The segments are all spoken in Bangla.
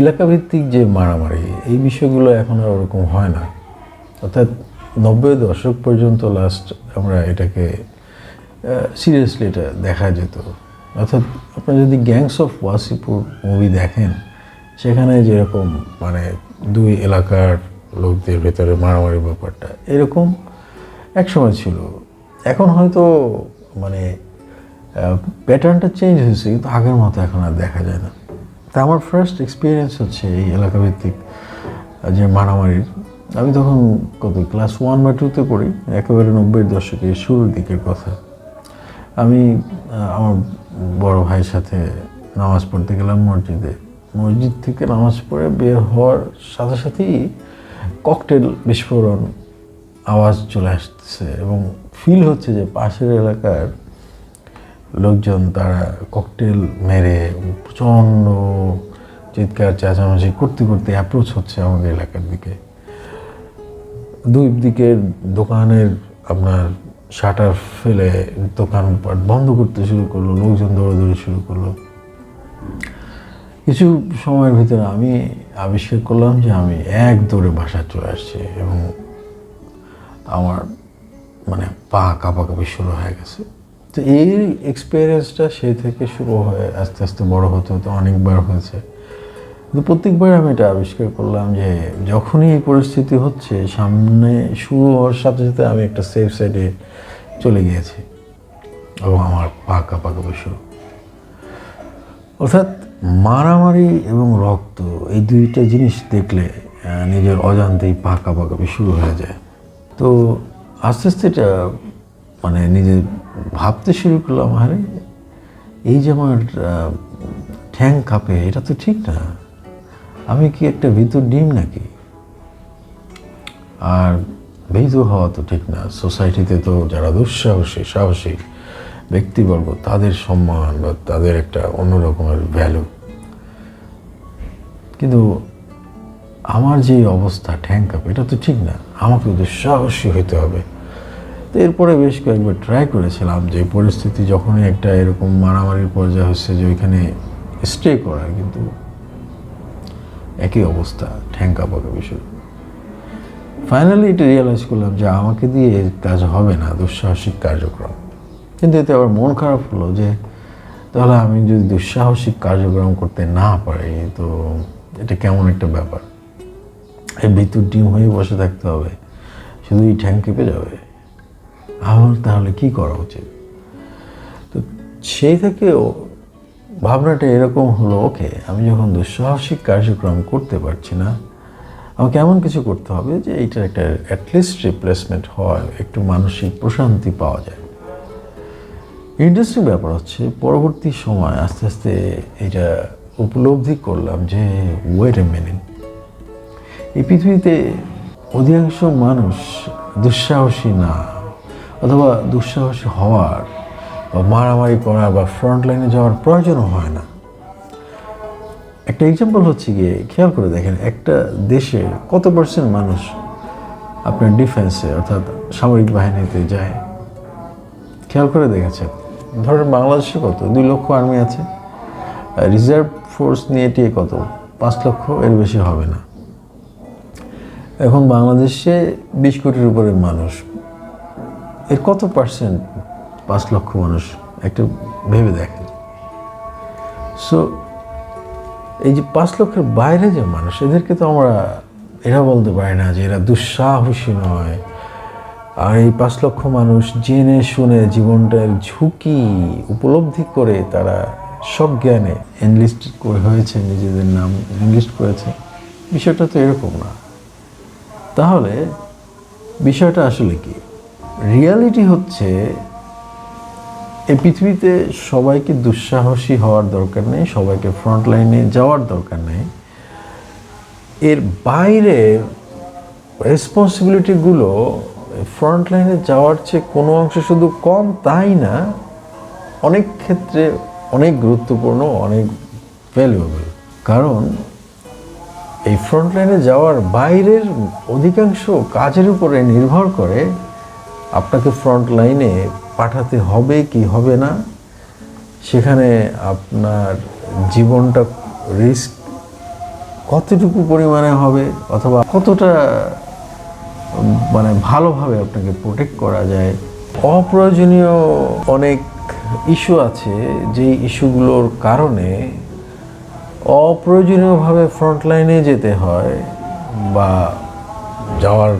এলাকাভিত্তিক যে মারামারি, এই বিষয়গুলো এখন আর ওরকম হয় না। অর্থাৎ নব্বই দশক পর্যন্ত লাস্ট আমরা এটাকে সিরিয়াসলি এটা দেখা যেত। অর্থাৎ আপনারা যদি গ্যাংস অফ ওয়াসিপুর মুভি দেখেন, সেখানে যেরকম মানে দুই এলাকার লোকদের ভেতরে মারামারি ব্যাপারটা, এরকম এক সময় ছিল। এখন হয়তো মানে প্যাটার্নটা চেঞ্জ হয়েছে, কিন্তু আগের মতো এখন আর দেখা যায় না। তা আমার ফার্স্ট এক্সপিরিয়েন্স হচ্ছে এই এলাকাভিত্তিক যে মারামারির। আমি তখন কত ক্লাস ওয়ান বা টুতে পড়ি, একেবারে নব্বই দশকের শুরুর দিকের কথা। আমি আমার বড় ভাইয়ের সাথে নামাজ পড়তে গেলাম মসজিদে। মসজিদ থেকে নামাজ পড়ে বের হওয়ার সাথে সাথেই ককটেল বিস্ফোরণ আওয়াজ চলে আসতেছে এবং ফিল হচ্ছে যে পাশের এলাকার লোকজন তারা ককটেল মেরে প্রচণ্ড চিৎকার, চেঁচামেচি করতে করতে অ্যাপ্রোচ হচ্ছে আমাদের এলাকার দিকে। দুই দিকের দোকানের আপনার শাটার ফেলে দোকানপাট বন্ধ করতে শুরু করল, লোকজন দৌড়াদৌড়ি শুরু করল। কিছু সময়ের ভিতরে আমি আবিষ্কার করলাম যে আমি এক দৌড়ে বাসায় চলে আসছি এবং আমার মানে পা কাঁপাকাঁপি শুরু হয়ে গেছে। তো এই এক্সপিরিয়েন্সটা সেই থেকে শুরু হয়ে আস্তে আস্তে বড় হতে হতে অনেকবার হয়েছে। কিন্তু প্রত্যেকবার আমি এটা আবিষ্কার করলাম যে যখনই এই পরিস্থিতি হচ্ছে, সামনে শুরু হওয়ার সাথে সাথে আমি একটা সেফ সাইডে চলে গিয়েছি এবং আমার পা কাঁপাকাঁপি শুরু। অর্থাৎ মারামারি এবং রক্ত এই দুইটা জিনিস দেখলে নিজের অজান্তেই পা কাঁপাকাঁপি শুরু হয়ে যায়। তো আস্তে আস্তে এটা মানে নিজে ভাবতে শুরু করলাম, আরে, এই যে আমার ঠ্যাং কাঁপে, এটা তো ঠিক না। আমি কি একটা ভিতর ডিম নাকি? আর ভীতু হওয়া তো ঠিক না। সোসাইটিতে তো যারা দুঃসাহসী, সাহসী ব্যক্তিবর্গ, তাদের সম্মান বা তাদের একটা অন্য রকমের ভ্যালু কিন্তু আমার যে অবস্থা, ঠ্যাং কাপ, এটা তো ঠিক না। আমাকে দুঃসাহসী হইতে হবে। তো এরপরে বেশ কয়েকবার ট্রাই করেছিলাম যে পরিস্থিতি যখনই একটা এরকম মারামারির পর্যায়ে হচ্ছে যে ওইখানে স্টে করার কিন্তু একই অবস্থা ঠ্যাং কাঁপাকাপি বিষয়। ফাইনালি এটা রিয়েলাইজ করলাম যে আমাকে দিয়ে কাজ হবে না, দুঃসাহসিক কার্যক্রম। কিন্তু এতে আবার মন খারাপ হলো যে তাহলে আমি যদি দুঃসাহসিক কার্যক্রম করতে না পারি, তো এটা কেমন একটা ব্যাপার? এই বিদ্যুৎ ডিম হয়ে বসে থাকতে হবে, শুধু এই ঠ্যাং কেঁপে যাবে? আমার তাহলে কি করা উচিত? তো সেই থেকেও ভাবনাটা এরকম হলো, ওকে আমি যখন দুঃসাহসিক কার্যক্রম করতে পারছি না, আমাকে এমন কিছু করতে হবে যে এইটার একটা অ্যাটলিস্ট রিপ্লেসমেন্ট হয়, একটু মানসিক প্রশান্তি পাওয়া যায়। ইন্টারেস্টিং ব্যাপার হচ্ছে, পরবর্তী সময় আস্তে আস্তে এটা উপলব্ধি করলাম যে ওয়েট এ মিনিট এই পৃথিবীতে অধিকাংশ মানুষ দুঃসাহসী না। অথবা দুঃসাহসী হওয়ার বা মারামারি করার বা ফ্রন্ট লাইনে যাওয়ার প্রয়োজনও হয় না। একটা এক্সাম্পল হচ্ছে গিয়ে, খেয়াল করে দেখেন, একটা দেশে কত পার্সেন্ট মানুষ আপনার ডিফেন্সে অর্থাৎ সামরিক বাহিনীতে যায়? খেয়াল করে দেখেছেন? ধরেন বাংলাদেশে কত? দুই লক্ষ আর্মি আছে। রিজার্ভ ফোর্স নিয়ে এটি কত? পাঁচ লক্ষ, এর বেশি হবে না। এখন বাংলাদেশে বিশ কোটির উপরে মানুষ এর কত পার্সেন্ট পাঁচ লক্ষ মানুষ? একটু ভেবে দেখেন। সো এই যে পাঁচ লক্ষের বাইরে যে মানুষ, এদেরকে তো আমরা, এরা বলতে পারি না যে এরা দুঃসাহসী নয়। আর এই পাঁচ লক্ষ মানুষ জেনে শুনে জীবনটার ঝুঁকি উপলব্ধি করে তারা সজ্ঞানে এনলিস্ট করে হয়েছে, নিজেদের নাম এনলিস্ট করেছে। বিষয়টা তো এরকম না। তাহলে বিষয়টা আসলে কি? রিয়ালিটি হচ্ছে, এই পৃথিবীতে সবাইকে দুঃসাহসী হওয়ার দরকার নেই, সবাইকে ফ্রন্ট লাইনে যাওয়ার দরকার নেই। এর বাইরে রেসপন্সিবিলিটিগুলো ফ্রন্ট লাইনে যাওয়ার চেয়ে কোনো অংশে শুধু কম তাই না, অনেক ক্ষেত্রে অনেক গুরুত্বপূর্ণ, অনেক ভ্যালুয়েবল কারণ, এই ফ্রন্ট লাইনে যাওয়ার বাইরের অধিকাংশ কাজের উপরে নির্ভর করে আপনাকে ফ্রন্ট লাইনে পাঠাতে হবে কি হবে না, সেখানে আপনার জীবনটা রিস্ক কতটুকু পরিমাণে হবে অথবা কতটা মানে ভালোভাবে আপনাকে প্রোটেক্ট করা যায়। অপ্রয়োজনীয় অনেক ইস্যু আছে যেই ইস্যুগুলোর কারণে অপ্রয়োজনীয়ভাবে ফ্রন্ট লাইনে যেতে হয় বা যাওয়ার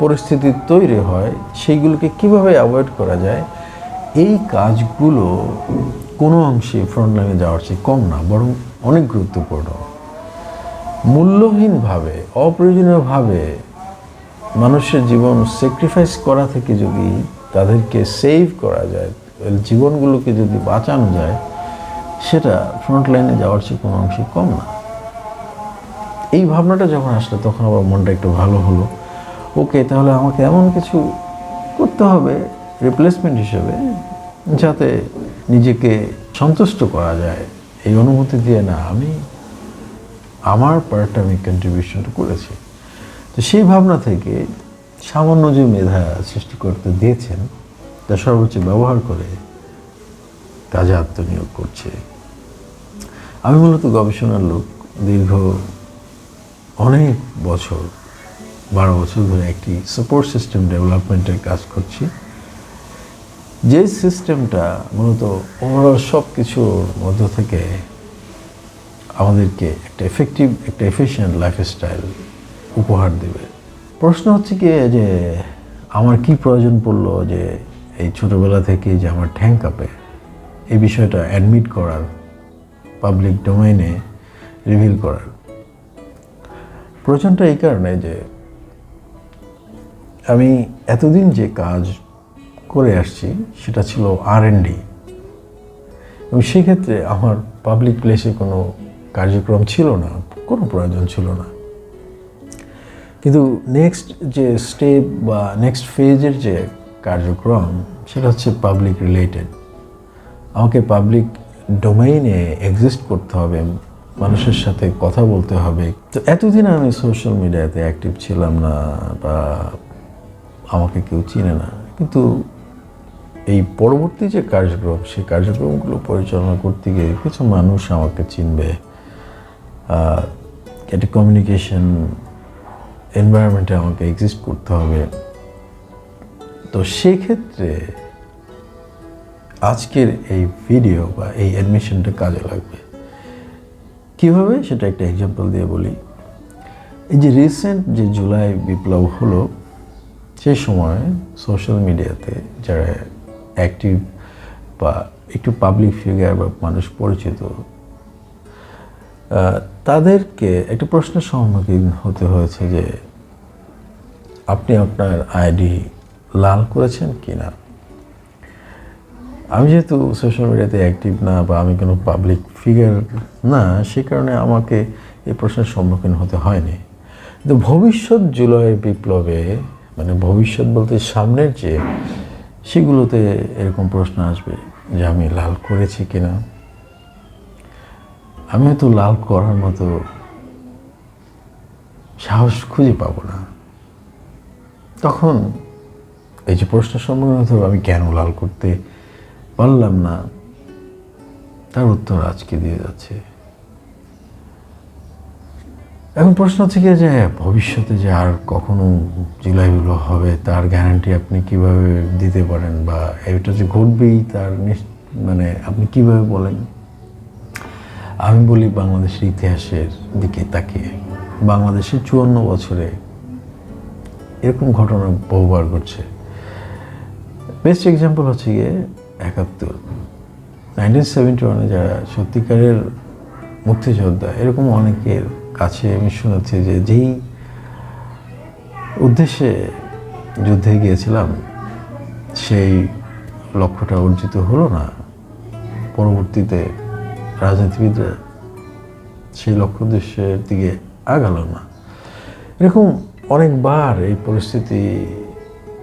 পরিস্থিতি তৈরি হয়, সেইগুলোকে কীভাবে অ্যাভয়েড করা যায়? এই কাজগুলো কোনো অংশে ফ্রন্ট লাইনে যাওয়ার চেয়ে কম না, বরং অনেক গুরুত্বপূর্ণ। মূল্যহীনভাবে, অপ্রয়োজনীয়ভাবে মানুষের জীবন স্যাক্রিফাইস করা থেকে যদি তাদেরকে সেভ করা যায় জীবনগুলোকে যদি বাঁচানো যায়, সেটা ফ্রন্ট লাইনে যাওয়ার চেয়ে কোনো অংশে কম না। এই ভাবনাটা যখন আসলো, তখন আবার মনটা একটু ভালো হলো। ওকে, তাহলে আমাকে এমন কিছু করতে হবে রিপ্লেসমেন্ট হিসেবে যাতে নিজেকে সন্তুষ্ট করা যায়। এই অনুমতি দিয়ে না আমি আমার পার্টটা আমি কন্ট্রিবিউশনটা করেছি। তো সেই ভাবনা থেকে সামান্য যে মেধা সৃষ্টি করতে দিয়েছেন, তা সর্বোচ্চ ব্যবহার করে কাজে আত্মনিয়োগ করছে। আমি মূলত গবেষণার লোক দীর্ঘ অনেক বছর বারো বছর ধরে একটি সাপোর্ট সিস্টেম ডেভেলপমেন্টের কাজ করছি। যে সিস্টেমটা মূলত ওভারঅল সব কিছুর মধ্য থেকে আমাদেরকে একটা এফেক্টিভ একটা এফিশিয়েন্ট লাইফস্টাইল উপহার দেবে। প্রশ্ন হচ্ছে কি যে আমার কি প্রয়োজন পড়ল যে এই ছোটোবেলা থেকে যে আমার ঠ্যাং কাঁপে? এই বিষয়টা অ্যাডমিট করার পাবলিক ডোমেইনে রিভিল করার। প্রয়োজনটা এই কারণে যে আমি এতদিন যে কাজ করে আসছি, সেটা ছিল আর এন ডি এবং সেক্ষেত্রে আমার পাবলিক প্লেসে কোনো কার্যক্রম ছিল না, কোনো প্রয়োজন ছিল না। কিন্তু নেক্সট যে স্টেপ বা নেক্সট ফেজের যে কার্যক্রম, সেটা হচ্ছে পাবলিক রিলেটেড আমাকে পাবলিক ডোমেইনে এক্সিস্ট করতে হবে, মানুষের সাথে কথা বলতে হবে। তো এতদিন আমি সোশ্যাল মিডিয়াতে অ্যাক্টিভ ছিলাম না বা আমাকে কেউ চিনে না। কিন্তু এই পরবর্তী যে কার্যক্রম, সেই কার্যক্রমগুলো পরিচালনা করতে গিয়ে কিছু মানুষ আমাকে চিনবে। একটা কমিউনিকেশন এনভায়রনমেন্টে আমাকে এক্সিস্ট করতে হবে। তো সেক্ষেত্রে আজকের এই ভিডিও বা এই অ্যাডমিশনটা কাজে লাগবে। কীভাবে? সেটা একটা এক্সাম্পল দিয়ে বলি। এই যে রিসেন্ট যে জুলাই বিপ্লব হলো সে সময় সোশ্যাল মিডিয়াতে যারা অ্যাক্টিভ বা একটু পাবলিক ফিগার বা মানুষ পরিচিত তাদেরকে একটা প্রশ্নের সম্মুখীন হতে হয়েছে যে, আপনি আপনার আইডি লাল করেছেন কি না আমি যেহেতু সোশ্যাল মিডিয়াতে অ্যাক্টিভ না বা আমি কোনো পাবলিক ফিগার না, সে কারণে আমাকে এই প্রশ্নের সম্মুখীন হতে হয়নি। কিন্তু ভবিষ্যৎ জুলাই বিপ্লবে মানে ভবিষ্যৎ বলতে সামনের যে, সেগুলোতে এরকম প্রশ্ন আসবে যে আমি লাল করেছি কিনা। আমি হয়তো লাল করার মতো সাহস খুঁজে পাবো না। তখন এই যে প্রশ্ন সম্মুখীন হতে আমি কেন লাল করতে পারলাম না? তার উত্তর আজকে দিয়ে যাচ্ছে। এখন প্রশ্ন হচ্ছে কি যে ভবিষ্যতে যে আর কখনো জুলাইগুলো হবে, তার গ্যারান্টি আপনি কীভাবে দিতে পারেন বা এটা যে ঘটবেই তার মানে আপনি কীভাবে বলেন? আমি বলি বাংলাদেশের ইতিহাসের দিকে তাকিয়ে। বাংলাদেশের চুয়ান্ন বছরে এরকম ঘটনা বহুবার ঘটছে। বেস্ট এক্সাম্পল হচ্ছে গিয়ে একাত্তর। নাইনটিন সেভেন্টি ওয়ানে যারা সত্যিকারের মুক্তিযোদ্ধা, এরকম অনেকের কাছে আমি শুনেছি যে যেই উদ্দেশ্যে যুদ্ধে গিয়েছিলাম, সেই লক্ষ্যটা অর্জিত হলো না। পরবর্তীতে রাজনীতিবিদরা সেই লক্ষ্য উদ্দেশ্যের দিকে আগালো না। এরকম অনেকবার এই পরিস্থিতি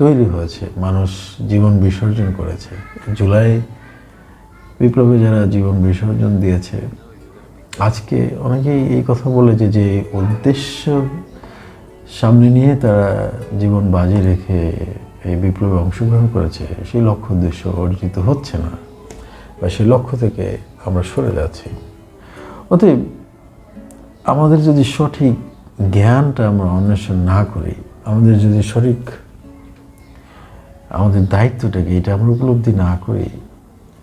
তৈরি হয়েছে, মানুষ জীবন বিসর্জন করেছে। জুলাই বিপ্লবে যারা জীবন বিসর্জন দিয়েছে আজকে অনেকেই এই কথা বলে যে যে উদ্দেশ্য সামনে নিয়ে তারা জীবন বাজি রেখে এই বিপ্লবে অংশগ্রহণ করেছে, সেই লক্ষ্য উদ্দেশ্য অর্জিত হচ্ছে না বা সেই লক্ষ্য থেকে আমরা সরে যাচ্ছি। অতএব আমাদের যদি সঠিক জ্ঞানটা আমরা অন্বেষণ না করি, আমাদের যদি সঠিক আমাদের দায়িত্বটাকে এটা আমরা উপলব্ধি না করি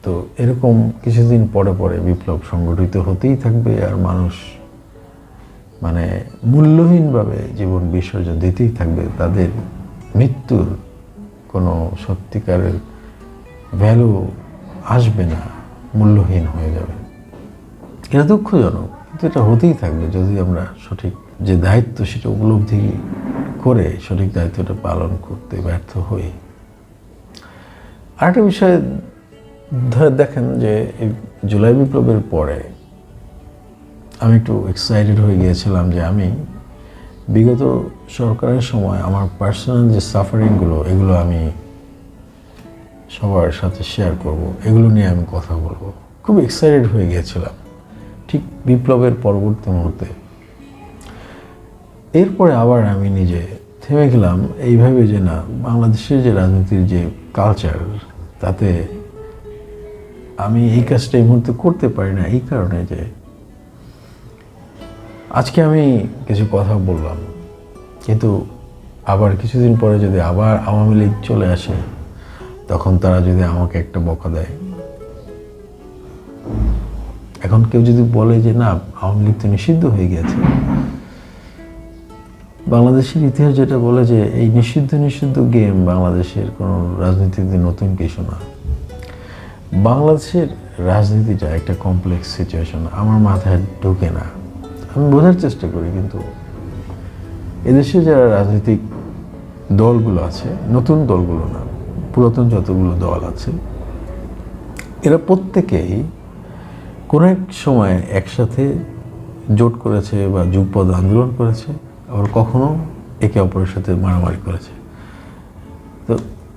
তো এরকম কিছুদিন পরে পরে বিপ্লব সংগঠিত হতেই থাকবে আর মানুষ মানে মূল্যহীনভাবে জীবন বিসর্জন দিতেই থাকবে। তাদের মৃত্যুর কোনো সত্যিকারের ভ্যালু আসবে না, মূল্যহীন হয়ে যাবে। এটা দুঃখজনক, কিন্তু এটা হতেই থাকবে যদি আমরা সঠিক যে দায়িত্ব সেটা উপলব্ধি করে সঠিক দায়িত্বটা পালন করতে ব্যর্থ হই। আরেকটা বিষয় দেখেন যে এই জুলাই বিপ্লবের পরে আমি একটু এক্সাইটেড হয়ে গিয়েছিলাম যে আমি বিগত সরকারের সময় আমার পার্সোনাল যে সাফারিংগুলো এগুলো আমি সবার সাথে শেয়ার করব। এগুলো নিয়ে আমি কথা বলব। খুব এক্সাইটেড হয়ে গিয়েছিলাম। ঠিক বিপ্লবের পরবর্তী মুহূর্তে। এরপরে আবার আমি নিজে থেমে গেলাম। এইভাবে যে না, বাংলাদেশের যে রাজনীতির যে কালচার তাতে আমি এই কাজটা এই মুহূর্তে করতে পারি না, এই কারণে যে আজকে আমি কিছু কথা বললাম, কিন্তু আবার কিছুদিন পরে যদি আবার আওয়ামী লীগ চলে আসে, তখন তারা যদি আমাকে একটা বকা দেয়। এখন কেউ যদি বলে যে, না, আওয়ামী লীগ তো নিষিদ্ধ হয়ে গেছে। বাংলাদেশের ইতিহাস যেটা বলে যে, এই নিষিদ্ধ নিষিদ্ধ গেম বাংলাদেশের কোনো রাজনীতিতে নতুন কিছু না। বাংলাদেশের রাজনীতিটা একটা কমপ্লেক্স সিচুয়েশন আমার মাথায় ঢুকে না। আমি বোঝার চেষ্টা করি, কিন্তু এদেশে যারা রাজনৈতিক দলগুলো আছে, নতুন দলগুলো না, পুরাতন যতগুলো দল আছে, এরা প্রত্যেকেই কোনো এক সময় একসাথে জোট করেছে বা যুগপদ আন্দোলন করেছে, আবার কখনো একে অপরের সাথে মারামারি করেছে।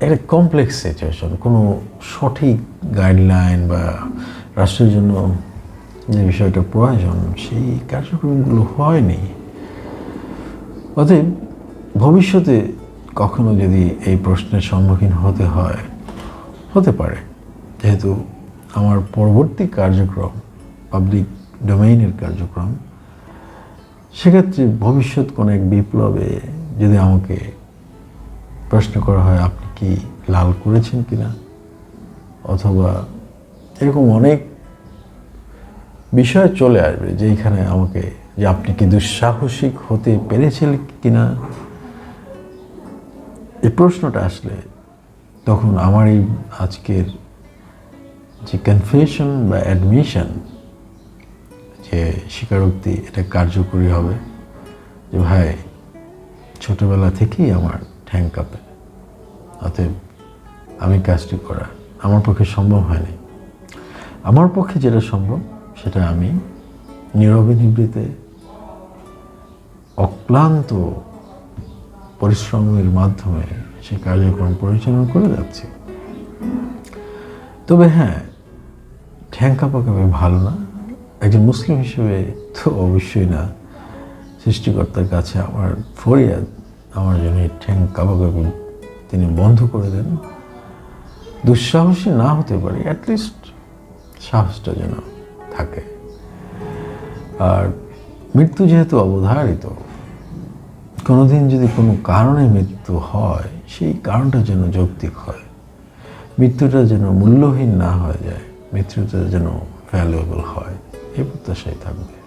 একটা কমপ্লেক্স সিচুয়েশন কোনো সঠিক গাইডলাইন বা রাষ্ট্রের জন্য যে বিষয়টা প্রয়োজন, সেই কার্যক্রমগুলো হয়নি। অতএব ভবিষ্যতে কখনো যদি এই প্রশ্নের সম্মুখীন হতে হয়, হতে পারে। যেহেতু আমার পরবর্তী কার্যক্রম পাবলিক ডোমেইনের কার্যক্রম, সেক্ষেত্রে ভবিষ্যৎ কোনো এক বিপ্লবে যদি আমাকে প্রশ্ন করা হয়, আপনি কি লাল করেছেন কিনা? অথবা এরকম অনেক বিষয় চলে আসবে যেখানে আমাকে যে আপনি কি দুঃসাহসিক হতে পেরেছিলেন কিনা? এই প্রশ্নটা আসলে তখন আমার এই আজকের যে কনফেশন বা অ্যাডমিশন যে স্বীকারোক্তি, এটা কার্যকরী হবে। যে ভাই, ছোটবেলা থেকেই আমার ঠ্যাং কাঁপে। অতএব আমি কাজটি করা আমার পক্ষে সম্ভব হয়নি। আমার পক্ষে যেটা সম্ভব, সেটা আমি নীরবে নিবৃতে অক্লান্ত পরিশ্রমের মাধ্যমে সেই কার্যক্রম পরিচালনা করে যাচ্ছি। তবে হ্যাঁ ঠ্যাং কাঁপাকাপি ভালো না। একজন মুসলিম হিসেবে তো অবশ্যই না। সৃষ্টিকর্তার কাছে আমার ফরিয়াদ, আমার জন্য এই ঠ্যাং কাঁপাকাপি তিনি বন্ধ করে দেন। দুঃসাহসী না হতে পারে অ্যাটলিস্ট সাহসটা যেন থাকে। আর মৃত্যু যেহেতু অবধারিত, কোনোদিন যদি কোনো কারণে মৃত্যু হয়, সেই কারণটা যেন যৌক্তিক হয়। মৃত্যুটা যেন মূল্যহীন না হয়ে যায়, মৃত্যুটা যেন ভ্যালুয়েবল হয়, এই প্রত্যাশাই থাকবে।